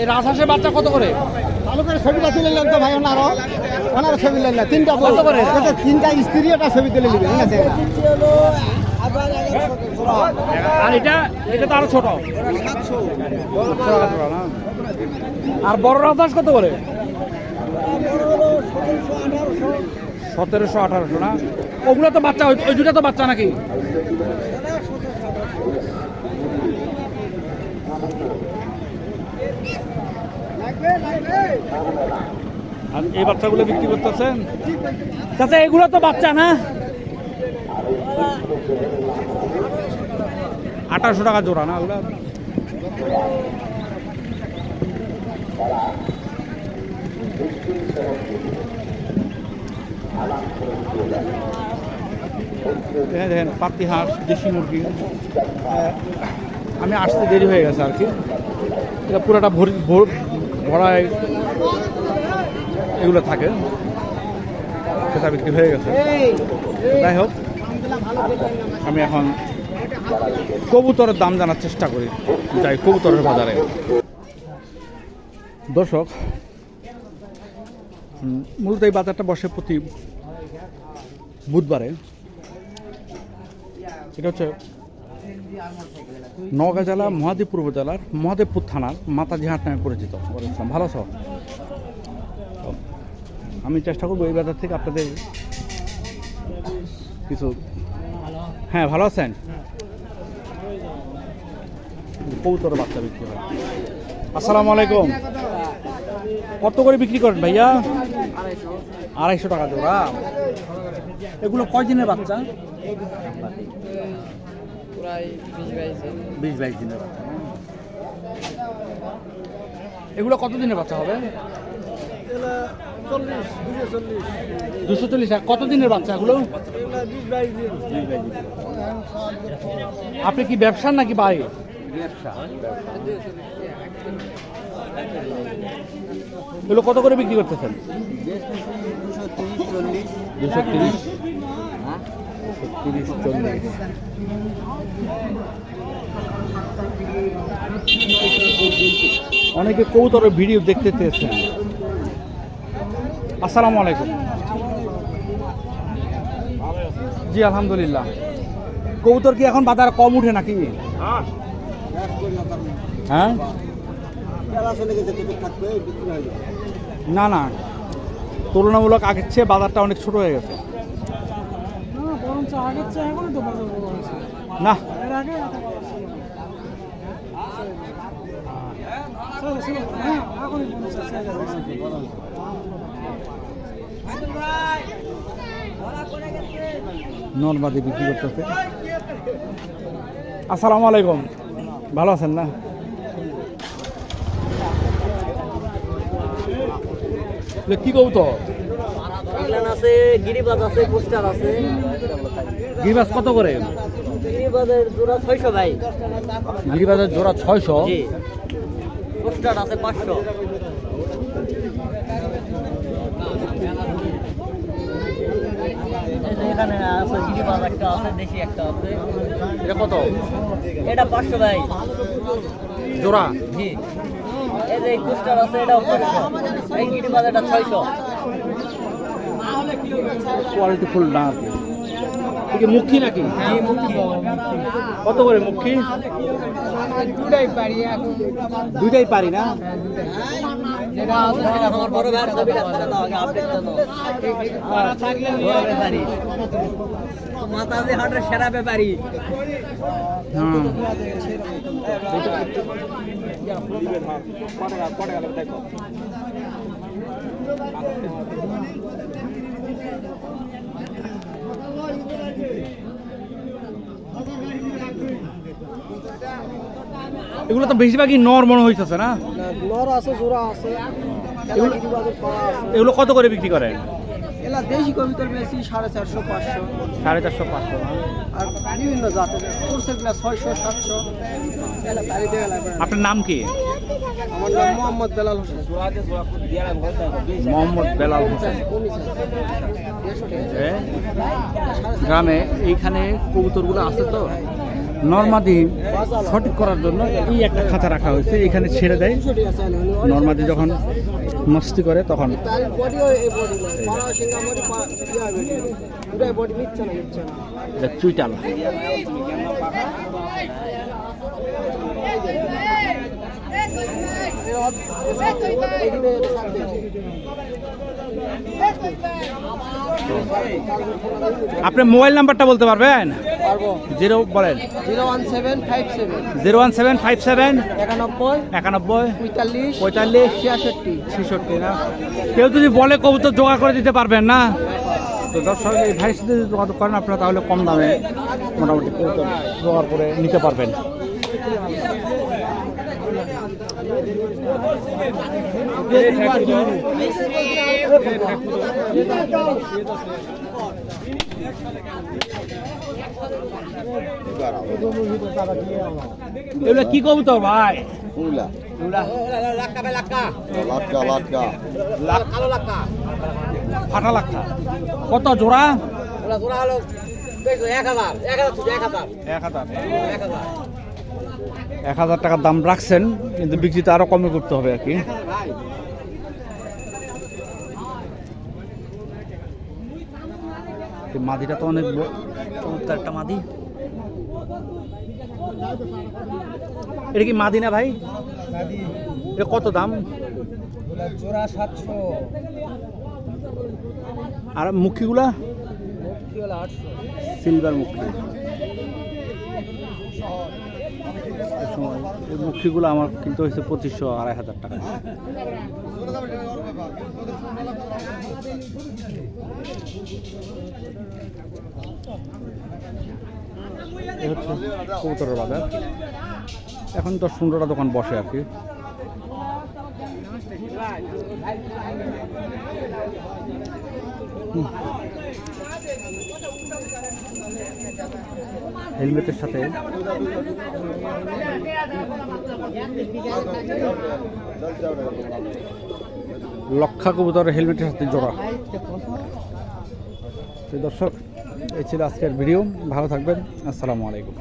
এই রাজহাঁসের বাচ্চা কত করে? ভালো করে ছবিটা তুলে নিলেন তো ভাই ওনারও। ওনারও ছবি নিলেন না তিনটা কত করে? তিনটা স্ত্রী একটা ছবি তুলে নেবেন ঠিক আছে? আর এটা এটা তো আরও ছোট। আর বড় রাজহাঁস কত করে? সতেরোশো আঠারোশো না? ওগুলো তো বাচ্চা ওই দুটা তো বাচ্চা নাকি? আর এই বাচ্চাগুলো বিক্রি করতেছেন? চাচা এগুলো তো বাচ্চা না? আঠারোশো টাকা জোড়া না ওগুলো? দেখেন দেখেন, পাতি হাঁস, দেশি মুরগি। আমি আসতে দেরি হয়ে গেছে আর কি। এটা পুরোটা ভরি, ভর- ভরায় এগুলো থাকে। সেটা বিক্রি হয়ে গেছে। যাই হোক, আমি এখন কবুতরের দাম জানার চেষ্টা করি, যাই কবুতরের বাজারে। দর্শক মূলত এই বাজারটা বসে প্রতি বুধবারে। এটা হচ্ছে নওগাঁ জেলা মহাদেবপুর উপজেলার মহাদেবপুর থানার মাতাজিহাট নামে পরিচিত। ভালো তো, আমি চেষ্টা করব এই বাজার থেকে আপনাদের কিছু হ্যাঁ ভালো আছেন? কবুতর বাচ্চা বিক্রি হয়। আসসালামু আলাইকুম। কত করে বিক্রি করেন ভাইয়া? আড়াইশো। টাকা জোড়া। এগুলো কয় দিনের বাচ্চা? প্রায় বিশ বাইশ বাইশ দিনের বাচ্চা। এগুলো কত দিনের বাচ্চা হবে? দুশো চল্লিশ। কত দিনের বাচ্চা এগুলো? আপনি কি ব্যবসার নাকি বাড়ি? এগুলো কত করে বিক্রি করতেছেন? দুশো তিরিশ। তিরিশ চল্লিশ। অনেকে কৌতরের ভিডিও দেখতে চেয়েছেন। আসসালামু আলাইকুম। জি, আলহামদুলিল্লাহ। কবুতর কি এখন বাজার কম উঠে নাকি? হ্যাঁ? না না। তুলনামূলক আগের চেয়ে বাজারটা অনেক ছোট হয়ে গেছে বরঞ্চ আগের চেয়ে এখনই তো বাজার বড় হয়েছে। না। হ্যাঁ, দাও। নর্মাদি বিক্রি করতেছে। আসসালামু আলাইকুম। ভালো আছেন না? কি কবুতর? ইংল্যান্ড আছে গিরিবাজ আছে পোস্টার আছে। গিরিবাজ কত করে? গিরিবাজের জোড়া ছয়শো ভাই। গিরিবাজের জোড়া ছয়শো? জি। পোস্টার আছে পাঁচশো। এখানে আছে গিরিবাজ একটা আছে দেশি একটা আছে। এটা কত? এটা পাঁচশো ভাই। জোড়া? জি। এই যে পোস্টার আছে এটাও পাঁচশো। এই গিরিবাজ এটা ছয়শো। কোয়ালিটি ফুল না কি মুখী নাকি? কত করে মুখী? দুটাই পারি এখন দুইটাই পারি না? সেটা আমার বড় ভাইয়ের ছবিটা ছেড়ে দাও আগে আপডেট দাও পারা থাকলে নিয়ে বড় ব্যাপারী মাতাজি হাটের সেরা ব্যাপারী হুম এগুলো তো বেশিরভাগই নর মনে হইতেছে না? নর আছে জোড়া আছে এগুলো- কত করে বিক্রি করেন এলা দেশি কবিতার বেশি সাড়ে চারশো পাঁচশো। সাড়ে চারশো পাঁচশো আর বিভিন্ন জাতের কোর্সেরগুলা ছয়শো সাতশো। আপনার নাম কি? আমার নাম মোহাম্মদ বেলাল হোসেন। মোহাম্মদ বেলাল হোসেন। গ্রামে এইখানে কবুতরগুলো আছে তো? নর্মাদি সঠিক করার জন্য এই একটা খাঁচা রাখা হয়েছে এখানে ছেড়ে দেয় নর্মাদি যখন মস্তি করে তখন বডিও এই বডি না পাড়া সিঙ্গা বডি বডি দুটাই বডি মিচ্ছে না মিচ্ছে না এটা চুইটাল আপনার মোবাইল নাম্বারটা বলতে পারবেন? পারব। জিরো বলেন। Zero one seven five seven. একানব্বই। পঁয়তাল্লিশ। পঁয়তাল্লিশ। ছিয়াষট্টি। ছেষট্টি না? কেউ যদি বলে কবুতর জোগাড় করে দিতে পারবেন না? তো দর্শক এই ভাইয়ের সাথে যদি যোগাযোগ করেন আপনারা তাহলে কম দামে মোটামুটি কবুতর জোগাড় করে নিতে পারবেন। এগুলো কি কবুতর ভাই. লাক্কা ফাটা কত জোড়া হলো হাজার এক হাজার এক হাজার। এক হাজার টাকার দাম রাখছেন কিন্তু বিক্রিতে আরও কমে করতে হবে আর কি। এই মাদিটা তো অনেক চমৎকার একটা মাদি। এটা কি মাদি না ভাই? এটা কত দাম? জোড়া সাতশো। আর মুখিগুলা? সিলভার মুখি। সময় মুখিগুলো আমার কিনতে হয়েছে পঁচিশশো আড়াই হাজার টাকা। কবুতরের বাজার। এখন দশ পনেরোটা দোকান বসে আর কি। হেলমেটের সাথে লক্ষা কবুতর হেলমেটের সাথে জোড়া। দর্শক, এই ছিল আজকের ভিডিও। ভালো থাকবেন। আসসালামু আলাইকুম।